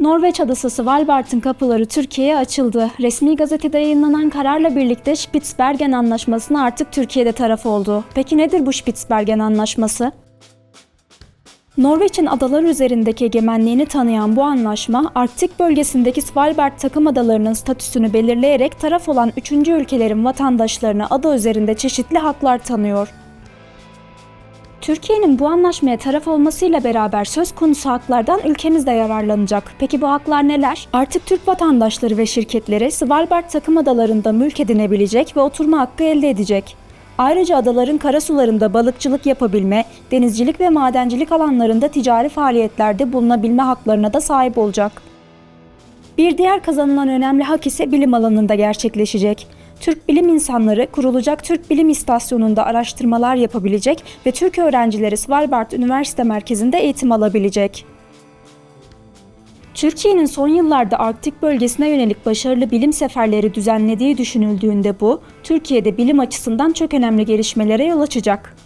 Norveç adası Svalbard'ın kapıları Türkiye'ye açıldı. Resmi gazetede yayınlanan kararla birlikte Spitsbergen Anlaşması'na artık Türkiye'de taraf oldu. Peki nedir bu Spitsbergen Anlaşması? Norveç'in adalar üzerindeki egemenliğini tanıyan bu anlaşma, Arktik bölgesindeki Svalbard takım adalarının statüsünü belirleyerek taraf olan üçüncü ülkelerin vatandaşlarına ada üzerinde çeşitli haklar tanıyor. Türkiye'nin bu anlaşmaya taraf olmasıyla beraber söz konusu haklardan ülkemiz de yararlanacak. Peki bu haklar neler? Artık Türk vatandaşları ve şirketleri Svalbard takım adalarında mülk edinebilecek ve oturma hakkı elde edecek. Ayrıca adaların karasularında balıkçılık yapabilme, denizcilik ve madencilik alanlarında ticari faaliyetlerde bulunabilme haklarına da sahip olacak. Bir diğer kazanılan önemli hak ise bilim alanında gerçekleşecek. Türk bilim insanları kurulacak Türk Bilim İstasyonu'nda araştırmalar yapabilecek ve Türk öğrencileri Svalbard Üniversite Merkezi'nde eğitim alabilecek. Türkiye'nin son yıllarda Arktik bölgesine yönelik başarılı bilim seferleri düzenlediği düşünüldüğünde bu, Türkiye'de bilim açısından çok önemli gelişmelere yol açacak.